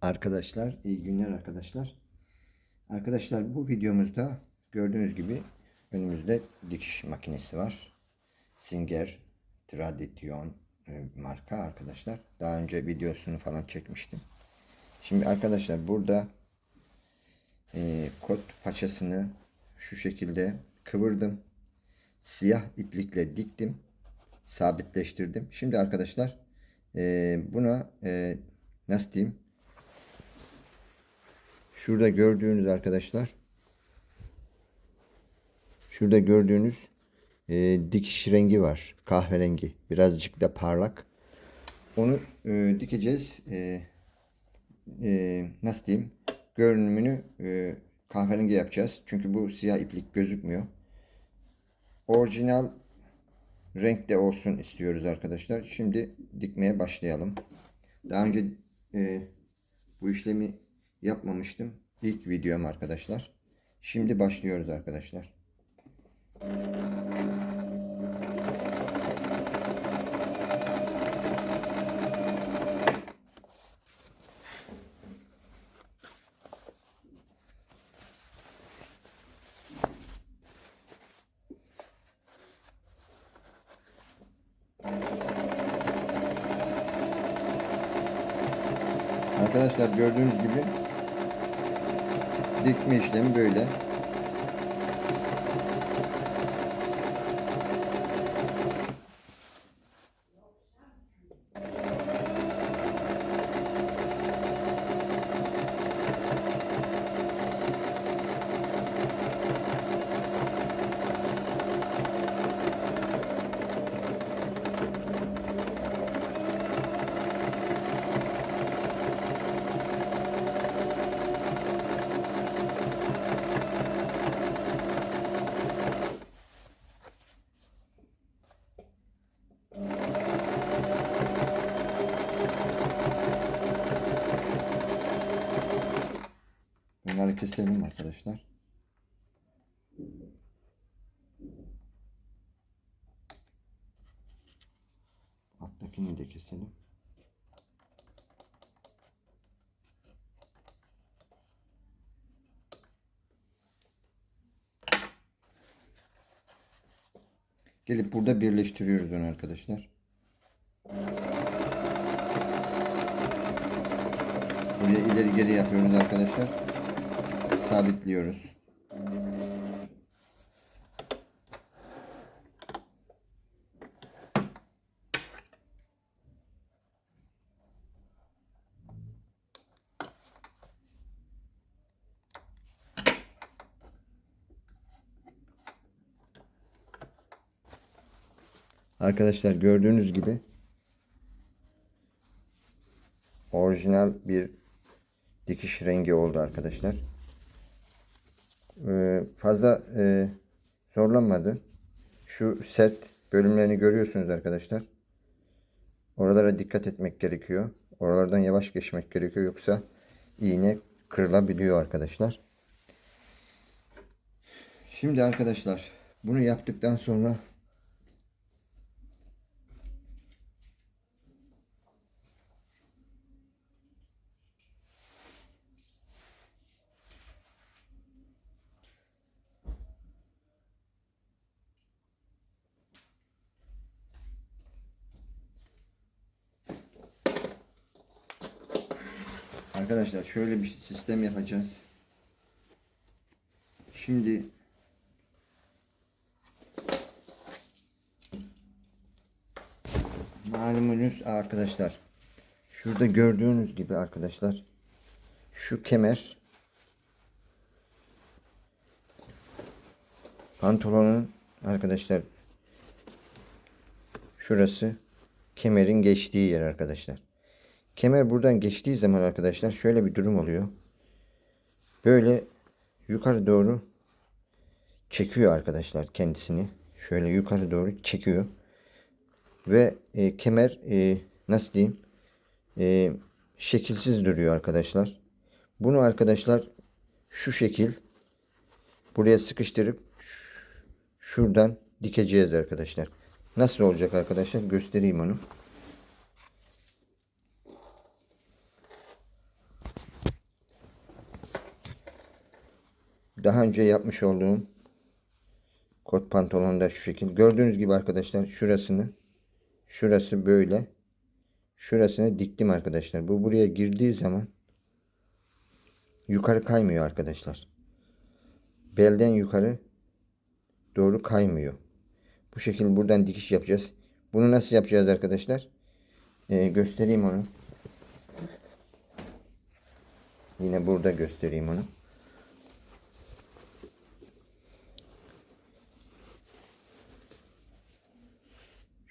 Arkadaşlar, iyi günler arkadaşlar. Arkadaşlar bu videomuzda gördüğünüz gibi önümüzde dikiş makinesi var. Singer Tradition e, marka arkadaşlar. Daha önce videosunu falan çekmiştim. Şimdi arkadaşlar burada e, kot paçasını şu şekilde kıvırdım. Siyah iplikle diktim. Sabitleştirdim. Şimdi arkadaşlar e, buna e, nasıl diyeyim? Şurada gördüğünüz arkadaşlar şurada gördüğünüz e, dikiş rengi var. Kahverengi. Birazcık da parlak. Onu e, dikeceğiz. E, e, nasıl diyeyim? Görünümünü e, kahverengi yapacağız. Çünkü bu siyah iplik gözükmüyor. Orijinal renkte olsun istiyoruz arkadaşlar. Şimdi dikmeye başlayalım. Daha önce e, bu işlemi yapmamıştım. İlk videom arkadaşlar. Şimdi başlıyoruz arkadaşlar. Arkadaşlar gördüğünüz gibi dikme işlemi böyle. Keselim arkadaşlar. Alttakini de keselim. Gelip burada birleştiriyoruz onu arkadaşlar. Buraya ileri geri yapıyoruz arkadaşlar. Sabitliyoruz. Arkadaşlar gördüğünüz gibi orijinal bir dikiş rengi oldu arkadaşlar. Fazla e, zorlanmadı. Şu sert bölümlerini görüyorsunuz arkadaşlar. Oralara dikkat etmek gerekiyor. Oralardan yavaş geçmek gerekiyor. Yoksa iğne kırılabiliyor arkadaşlar. Şimdi arkadaşlar bunu yaptıktan sonra Arkadaşlar şöyle bir sistem yapacağız. Şimdi malumunuz arkadaşlar şurada gördüğünüz gibi arkadaşlar şu kemer pantolonun arkadaşlar şurası kemerin geçtiği yer arkadaşlar. Kemer buradan geçtiği zaman arkadaşlar şöyle bir durum oluyor. Böyle yukarı doğru çekiyor arkadaşlar kendisini. Şöyle yukarı doğru çekiyor. Ve e, kemer e, nasıl diyeyim e, şekilsiz duruyor arkadaşlar. Bunu arkadaşlar şu şekil buraya sıkıştırıp şuradan dikeceğiz arkadaşlar. Nasıl olacak arkadaşlar göstereyim onu. Daha önce yapmış olduğum kot pantolonda şu şekil. Gördüğünüz gibi arkadaşlar şurasını şurası böyle şurasını diktim arkadaşlar. Bu buraya girdiği zaman yukarı kaymıyor arkadaşlar. Belden yukarı doğru kaymıyor. Bu şekilde buradan dikiş yapacağız. Bunu nasıl yapacağız arkadaşlar? Ee, göstereyim onu. Yine burada göstereyim onu.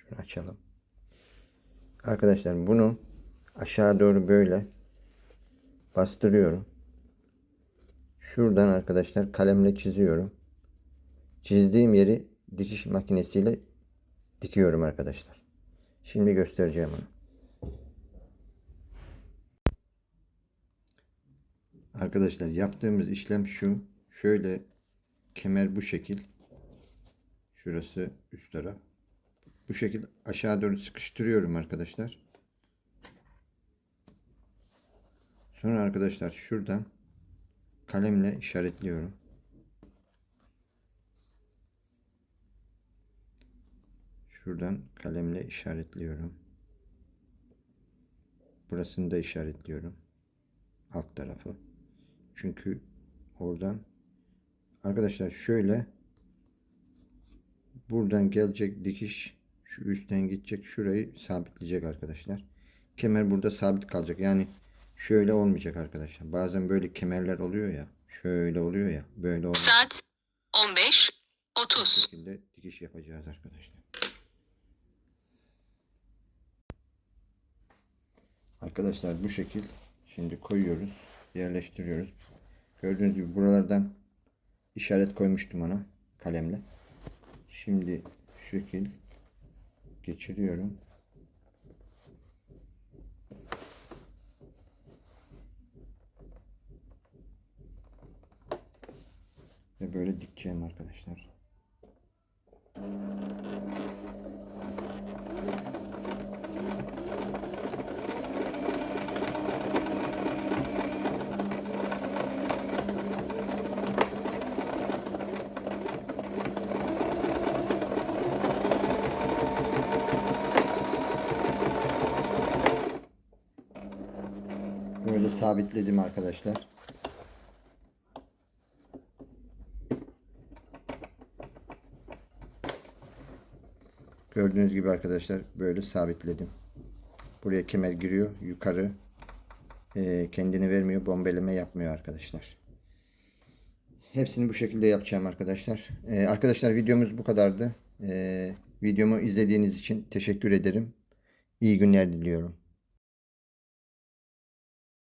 Şunu açalım. Arkadaşlar bunu aşağı doğru böyle bastırıyorum. Şuradan arkadaşlar kalemle çiziyorum. Çizdiğim yeri dikiş makinesiyle dikiyorum arkadaşlar. Şimdi göstereceğim onu. Arkadaşlar yaptığımız işlem şu. Şöyle kemer bu şekil. Şurası üst taraf. Bu şekil aşağı doğru sıkıştırıyorum arkadaşlar. Sonra arkadaşlar şuradan kalemle işaretliyorum. Şuradan kalemle işaretliyorum. Burasını da işaretliyorum. Alt tarafı. Çünkü oradan arkadaşlar şöyle buradan gelecek dikiş şu üstten gidecek şurayı sabitleyecek arkadaşlar. Kemer burada sabit kalacak. Yani şöyle olmayacak arkadaşlar. Bazen böyle kemerler oluyor ya. Şöyle oluyor ya. Böyle olmayacak. Saat 15 Bu 30 şekilde dikiş yapacağız arkadaşlar. Arkadaşlar bu şekil şimdi koyuyoruz. Yerleştiriyoruz. Gördüğünüz gibi buralardan işaret koymuştum ona kalemle. Şimdi şu şekil geçiriyorum. Ve böyle dikeceğim arkadaşlar. Böyle sabitledim arkadaşlar. Gördüğünüz gibi arkadaşlar böyle sabitledim. Buraya kemer giriyor. Yukarı e, kendini vermiyor. Bombeleme yapmıyor arkadaşlar. Hepsini bu şekilde yapacağım arkadaşlar. E, arkadaşlar videomuz bu kadardı. E, videomu izlediğiniz için teşekkür ederim. İyi günler diliyorum.